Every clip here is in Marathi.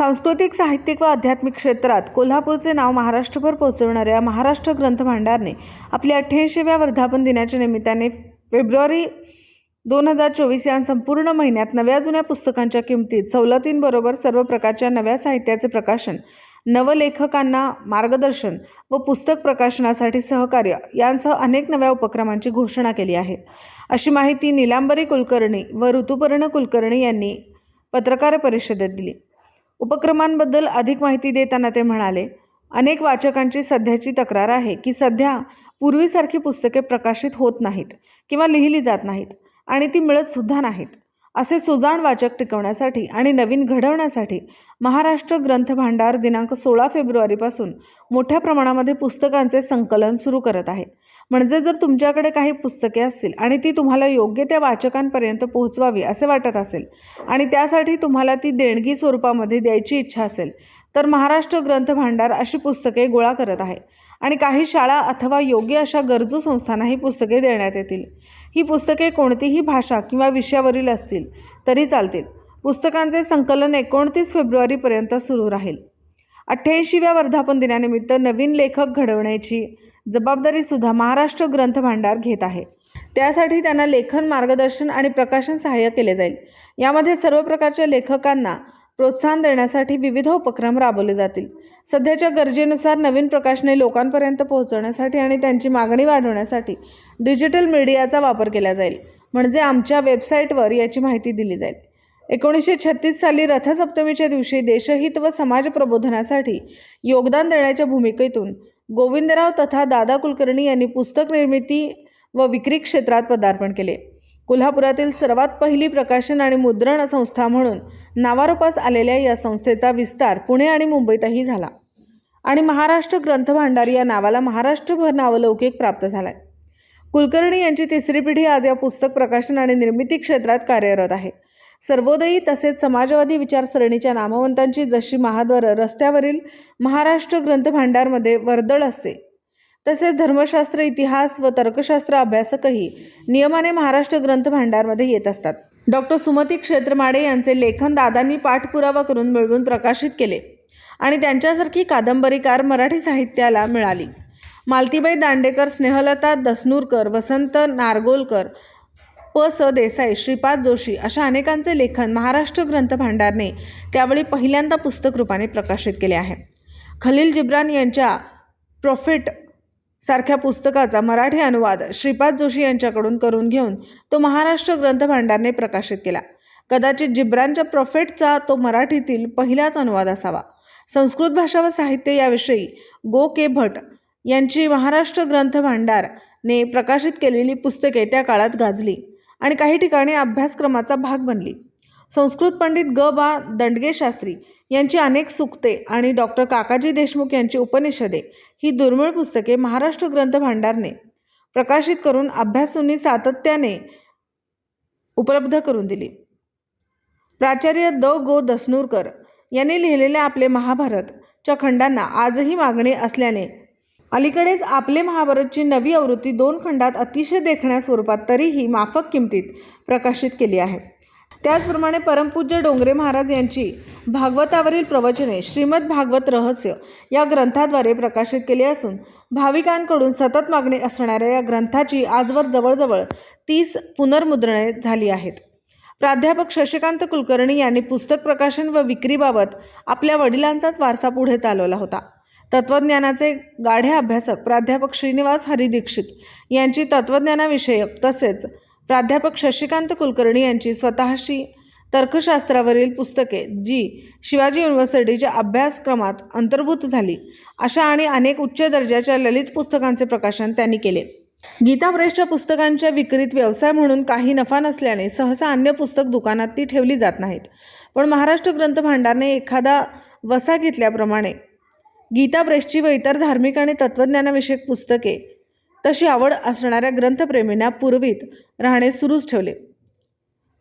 सांस्कृतिक साहित्यिक व आध्यात्मिक क्षेत्रात कोल्हापूरचे नाव महाराष्ट्रभर पोहोचवणाऱ्या महाराष्ट्र ग्रंथ भांडारने आपल्या अठ्ठ्याऐंशीव्या वर्धापन दिनाच्या निमित्ताने फेब्रुवारी दोन हजार चोवीस या संपूर्ण महिन्यात नव्या जुन्या पुस्तकांच्या किमतीत सवलतींबरोबर सर्व प्रकारच्या नव्या साहित्याचे प्रकाशन नवलेखकांना मार्गदर्शन व पुस्तक प्रकाशनासाठी सहकार्य यांसह अनेक नव्या उपक्रमांची घोषणा केली आहे. अशी माहिती निलांबरी कुलकर्णी व ऋतुपर्ण कुलकर्णी यांनी पत्रकार परिषदेत दिली. उपक्रमांबद्दल अधिक माहिती देताना ते म्हणाले अनेक वाचकांची सध्याची तक्रार आहे की सध्या पूर्वीसारखी पुस्तके प्रकाशित होत नाहीत किंवा लिहिली जात नाहीत आणि ती मिळत सुद्धा नाहीत. असे सुजाण वाचक टिकवण्यासाठी आणि नवीन घडवण्यासाठी महाराष्ट्र ग्रंथ भांडार दिनांक सोळा फेब्रुवारीपासून मोठ्या प्रमाणामध्ये पुस्तकांचे संकलन सुरू करत आहे. म्हणजे जर तुमच्याकडे काही पुस्तके असतील आणि ती तुम्हाला योग्य त्या वाचकांपर्यंत पोहोचवावी असे वाटत असेल आणि त्यासाठी तुम्हाला ती देणगी स्वरूपामध्ये द्यायची इच्छा असेल तर महाराष्ट्र ग्रंथ भांडार अशी पुस्तके गोळा करत आहे. आणि काही शाळा अथवा योग्य अशा गरजू संस्थांना ही पुस्तके देण्यात येतील. ही पुस्तके कोणतीही भाषा किंवा विषयावरील असतील तरी चालतील. पुस्तकांचे संकलन एकोणतीस फेब्रुवारीपर्यंत सुरू राहील. अठ्ठ्याऐंशीव्या वर्धापन दिनानिमित्त नवीन लेखक घडवण्याची जबाबदारीसुद्धा महाराष्ट्र ग्रंथ भांडार घेत आहे. त्यासाठी त्यांना लेखन मार्गदर्शन आणि प्रकाशन सहाय्य केले जाईल. यामध्ये सर्व प्रकारच्या लेखकांना प्रोत्साहन देण्यासाठी विविध उपक्रम राबवले जातील. सध्याच्या गरजेनुसार नवीन प्रकाशने लोकांपर्यंत पोहोचवण्यासाठी आणि त्यांची मागणी वाढवण्यासाठी डिजिटल मीडियाचा वापर केला जाईल म्हणजे आमच्या वेबसाईटवर याची माहिती दिली जाईल. एकोणीसशे छत्तीस साली रथसप्तमीच्या दिवशी देशहित व समाज प्रबोधनासाठी योगदान देण्याच्या भूमिकेतून गोविंदराव तथा दादा कुलकर्णी यांनी पुस्तक निर्मिती व विक्री क्षेत्रात पदार्पण केले. कोल्हापुरातील सर्वात पहिली प्रकाशन आणि मुद्रण संस्था म्हणून नावारूपास आलेल्या या संस्थेचा विस्तार पुणे आणि मुंबईतही झाला. आणि महाराष्ट्र ग्रंथभांडार या नावाला महाराष्ट्रभर नावलौकिक प्राप्त झालाय. कुलकर्णी यांची तिसरी पिढी आज या पुस्तक प्रकाशन आणि निर्मिती क्षेत्रात कार्यरत आहे. सर्वोदयी तसेच समाजवादी विचारसरणीच्या नामवंतांची जशी महाद्वार रस्त्यावरील महाराष्ट्र ग्रंथभांडारमध्ये वर्दळ असते तसेच धर्मशास्त्र इतिहास व तर्कशास्त्र अभ्यासकही नियमाने महाराष्ट्र ग्रंथभांडारमध्ये येत असतात. डॉक्टर सुमती क्षेत्रमाडे यांचे लेखन दादांनी पाठपुरावा करून मिळवून प्रकाशित केले आणि त्यांच्यासारखी कादंबरीकार मराठी साहित्याला मिळाली. मालतीबाई दांडेकर स्नेहलता दसनूरकर वसंत नारगोलकर प स देसाई श्रीपाद जोशी अशा अनेकांचे लेखन महाराष्ट्र ग्रंथ भांडारने त्यावेळी पहिल्यांदा पुस्तक रूपाने प्रकाशित केले आहे. खलील जिब्रान यांच्या प्रॉफिट सारख्या पुस्तकाचा मराठी अनुवाद श्रीपाद जोशी यांच्याकडून करून घेऊन तो महाराष्ट्र ग्रंथ भांडारने प्रकाशित केला. कदाचित जिब्रानच्या प्रॉफिटचा तो मराठीतील पहिलाच अनुवाद असावा. संस्कृत भाषा व साहित्य याविषयी गो के भट यांची महाराष्ट्र ग्रंथ भांडारने प्रकाशित केलेली पुस्तके त्या काळात गाजली. आणि काही ठिकाणी अभ्यासक्रमाचा भाग बनली. संस्कृत पंडित ग. बा. दंडगे शास्त्री यांची अनेक सुक्ते आणि डॉक्टर काकाजी देशमुख यांची उपनिषदे ही दुर्मिळ पुस्तके महाराष्ट्र ग्रंथ भांडारने प्रकाशित करून अभ्यासूंनी सातत्याने उपलब्ध करून दिली. प्राचार्य द. गो. दसनूरकर यांनी लिहिलेल्या आपले महाभारतच्या खंडांना आजही मागणी असल्याने अलीकडेच आपले महाभारतची नवी आवृत्ती दोन खंडात अतिशय देखण्या स्वरूपात तरीही माफक किमतीत प्रकाशित केली आहे. त्याचप्रमाणे परमपूज्य डोंगरे महाराज यांची भागवतावरील प्रवचने श्रीमद भागवत रहस्य या ग्रंथाद्वारे प्रकाशित केली असून भाविकांकडून सतत मागणी असणाऱ्या या ग्रंथाची आजवर जवळजवळ तीस पुनर्मुद्रणे झाली आहेत. प्राध्यापक शशिकांत कुलकर्णी यांनी पुस्तक प्रकाशन व विक्रीबाबत आपल्या वडिलांचाच वारसा पुढे चालवला होता. तत्त्वज्ञानाचे गाढे अभ्यासक प्राध्यापक श्रीनिवास हरी दीक्षित यांची तत्त्वज्ञानाविषयक तसेच प्राध्यापक शशिकांत कुलकर्णी यांची स्वतःशी तर्कशास्त्रावरील पुस्तके जी शिवाजी युनिव्हर्सिटीच्या अभ्यासक्रमात अंतर्भूत झाली अशा आणि अनेक उच्च दर्जाच्या ललित पुस्तकांचे प्रकाशन त्यांनी केले. गीता प्रेसच्या पुस्तकांच्या विक्रीत व्यवसाय म्हणून काही नफा नसल्याने सहसा अन्य पुस्तक दुकानात ती ठेवली जात नाहीत. पण महाराष्ट्र ग्रंथ भांडारने एखादा वसा घेतल्याप्रमाणे गीता ब्रेस्टची व इतर धार्मिक आणि तत्त्वज्ञानाविषयक पुस्तके. तशी आवड असणाऱ्या ग्रंथप्रेमींना पुरवीत राहणे सुरूच ठेवले.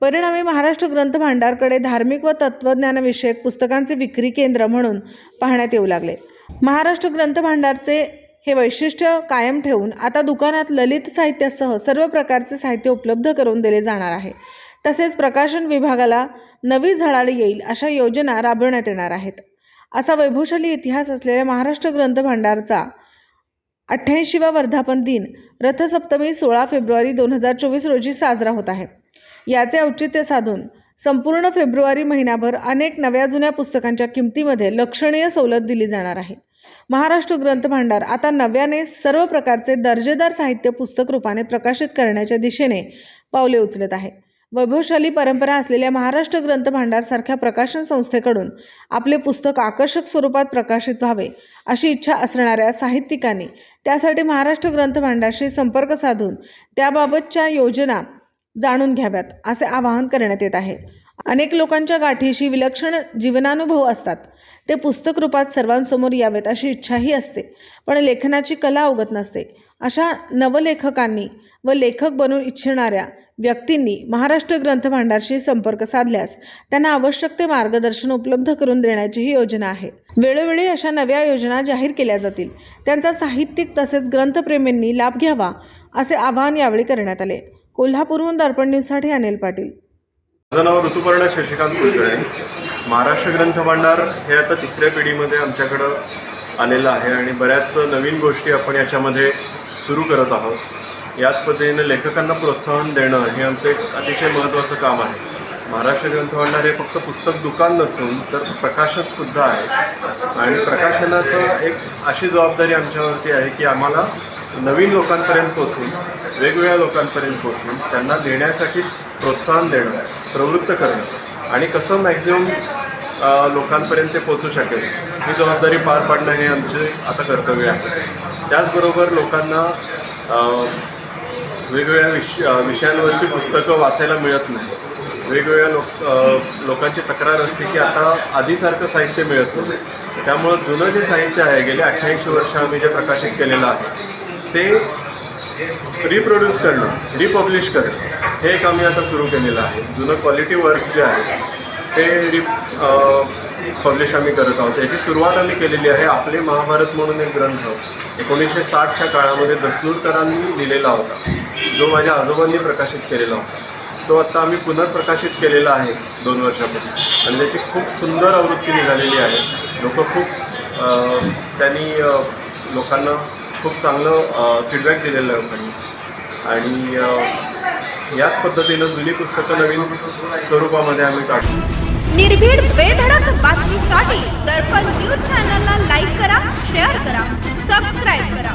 परिणामी महाराष्ट्र ग्रंथ भांडारकडे धार्मिक व तत्त्वज्ञानविषयक पुस्तकांचे विक्री केंद्र म्हणून पाहण्यात येऊ लागले. महाराष्ट्र ग्रंथ भांडारचे हे वैशिष्ट्य कायम ठेवून आता दुकानात ललित साहित्यासह सर्व प्रकारचे साहित्य उपलब्ध करून दिले जाणार आहे. तसेच प्रकाशन विभागाला नवी झळाळी येईल अशा योजना राबवण्यात येणार आहेत. असा वैभवशाली इतिहास असलेल्या महाराष्ट्र ग्रंथ भांडारचा अठ्ठ्याऐंशीवा वर्धापन दिन रथसप्तमी सोळा फेब्रुवारी दोन हजार चोवीस रोजी साजरा होत आहे. याचे औचित्य साधून संपूर्ण फेब्रुवारी महिनाभर अनेक नव्या जुन्या पुस्तकांच्या किमतीमध्ये लक्षणीय सवलत दिली जाणार आहे. महाराष्ट्र ग्रंथ भांडार आता नव्याने सर्व प्रकारचे दर्जेदार साहित्य पुस्तक रूपाने प्रकाशित करण्याच्या दिशेने पावले उचलत आहे. वैभवशाली परंपरा असलेल्या महाराष्ट्र ग्रंथ सारख्या प्रकाशन संस्थेकडून आपले पुस्तक आकर्षक स्वरूपात प्रकाशित व्हावे अशी इच्छा असणाऱ्या साहित्यिकांनी त्यासाठी महाराष्ट्र ग्रंथ भांडारशी संपर्क साधून त्याबाबतच्या योजना जाणून घ्याव्यात असे आवाहन करण्यात येत आहे. अनेक लोकांच्या गाठीशी विलक्षण जीवनानुभव असतात. ते पुस्तक रूपात सर्वांसमोर यावेत अशी इच्छाही असते. पण लेखनाची कला अवगत नसते. अशा नवलेखकांनी व लेखक बनू इच्छिणाऱ्या व्यक्तींनी महाराष्ट्र ग्रंथ भांडारशी संपर्क साधल्यास त्यांना आवश्यक ते मार्गदर्शन उपलब्ध करून देण्याची ही योजना आहे. वेळोवेळी अशा नव्या योजना जाहीर केल्या जातील. त्यांचा साहित्यिक तसेच ग्रंथप्रेमींनी लाभ घ्यावा असे आवाहन यावेळी करण्यात आले. कोल्हापूरहून दर्पण न्यूजसाठी अनिल पाटील. माझं नाव ऋतुपर्ण शशिकांत कुलकर्णी. महाराष्ट्र ग्रंथभांडार हे आता तिसऱ्या पिढीमध्ये आमच्याकडं आलेलं आहे आणि बऱ्याच नवीन गोष्टी आपण याच्यामध्ये सुरू करत आहोत. याच पद्धतीने लेखकांना प्रोत्साहन देणं हे आमचं एक अतिशय महत्त्वाचं काम आहे. महाराष्ट्र ग्रंथभांडार हे फक्त पुस्तक दुकान नसून तर प्रकाशकसुद्धा आहे. आणि प्रकाशनाचं एक अशी जबाबदारी आमच्यावरती आहे की आम्हाला नवीन लोकांपर्यंत पोचून वेगवेगळ्या लोकांपर्यंत पोचून त्यांना देण्यासाठी प्रोत्साहन देणं प्रवृत्त करणं आणि कसं मॅक्झिमम लोकांपर्यंत ते पोचू शकेल ही जबाबदारी पार पाडणं हे आमचे आता कर्तव्य आहे. त्याचबरोबर लोकांना वेगवेगळ्या विष विषयांवरची पुस्तकं वाचायला मिळत नाही. वेगवेगळ्या लोक लोकांची तक्रार असते की आता आधीसारखं साहित्य मिळत नाही. त्यामुळं जुनं जे साहित्य आहे गेले अठ्ठ्याऐंशी वर्ष आम्ही जे प्रकाशित केलेलं आहे ते रिप्रोड्यूस करणं रिपब्लिश करणं हे एक आम्ही आता सुरू केलेलं आहे. जुनं क्वालिटी वर्क जे आहे ते रि पब्लिश आम्ही करत आहोत. याची सुरुवात आम्ही केलेली आहे आपले महाभारत म्हणून एक ग्रंथ एकोणीसशे साठच्या काळामध्ये दसनूरकरांनी लिहिलेला होता. जो माझ्या आजोबांनी प्रकाशित केलेला होता. तो आत्ता आम्ही पुनर्प्रकाशित केलेला आहे दोन वर्षापूर्वी. आणि त्याची खूप सुंदर आवृत्ती निघालेली आहे. लोक खूप त्यांनी लोकांना खूप चांगलं फीडबॅक दिलेलं आहे लोकांनी. आणि याच पद्धतीनं जुनी पुस्तकं नवीन स्वरूपामध्ये आम्ही काढू निर्भीड बेधडक बातमीसाठी दर्पण न्यूज चॅनलला लाईक करा शेअर करा सबस्क्राईब करा.